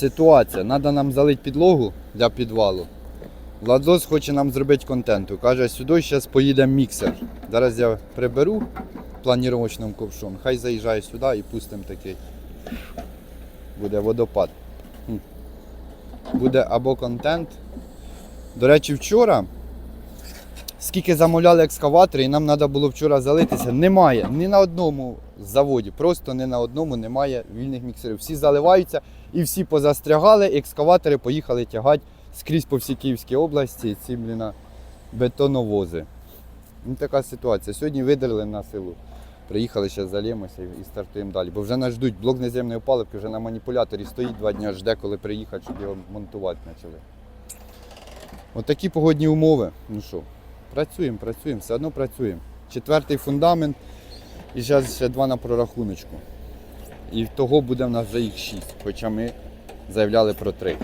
Ситуація. Треба нам залити підлогу для підвалу. Владос хоче нам зробити контенту. Каже, сюди зараз поїде міксер. Зараз я приберу планіровочним ковшом. Хай заїжджає сюди і пустимо такий. Буде водопад. Буде або контент. До речі, вчора, скільки замовляли екскаватори, і нам треба було вчора залитися, немає ні на одному заводі, просто ні на одному немає вільних міксерів. Всі заливаються і всі позастрягали, екскаватори поїхали тягати скрізь по всій Київській області ці бліна, бетоновози. Ну, така ситуація. Сьогодні видерли на селу. Приїхали, зараз залємося і стартуємо далі. Бо вже нас ждуть блок неземної паливки, вже на маніпуляторі стоїть два дні, жде, коли приїхати, щоб його монтувати почали. Отакі погодні умови. Ну що, працюємо, працюємо, все одно працюємо. Четвертий фундамент і зараз ще два на прорахуночку. І того буде в нас вже їх шість, хоча ми заявляли про три.